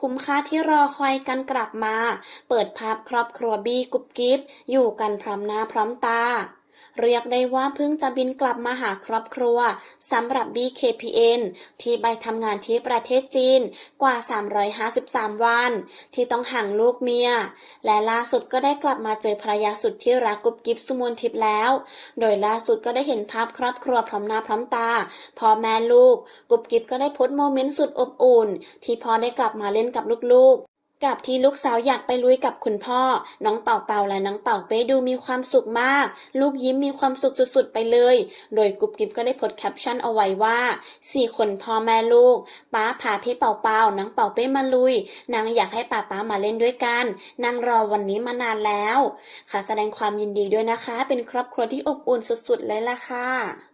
คุ้มค่าที่รอคอยกันกลับมา เปิดภาพครอบครัวบี้กุ๊บกิ๊บอยู่กันพร้อมหน้าพร้อมตา เรียกได้ว่าเพิ่งจะบินกลับมาหาครอบครัวสำหรับ BKPN ที่ไปทำงานที่ประเทศจีนกว่า 353 วัน ที่ต้องห่างลูกเมีย และล่าสุดก็ได้กลับมาเจอภรรยาสุดที่รักกุ๊บกิ๊บสุมนทิพย์แล้ว โดยล่าสุดก็ได้เห็นภาพครอบครัวพร้อมหน้าพร้อมตาพ่อแม่ลูกกุ๊บกิ๊บก็ได้โพสต์โมเมนต์สุดอบอุ่น ที่พ่อได้กลับมาเล่นกับลูกๆ กับที่ลูกสาวอยากไปลุยกับคุณพ่อ น้องเป่าเป่าและน้องเป่าเป้ดูมีความสุขมาก ลูกยิ้มมีความสุขสุดๆไปเลย โดยกุ๊บกิ๊บก็ได้โพสแคปชั่นเอาไว้ว่าสี่คนพ่อแม่ลูก ป้าพาพี่เป่าเป่าน้องเป่าเป้มาลุย นางอยากให้ป้าป้ามาเล่นด้วยกัน นางรอวันนี้มานานแล้ว ค่ะแสดงความยินดีด้วยนะคะ เป็นครอบครัวที่อบอุ่นสุดๆเลยล่ะค่ะ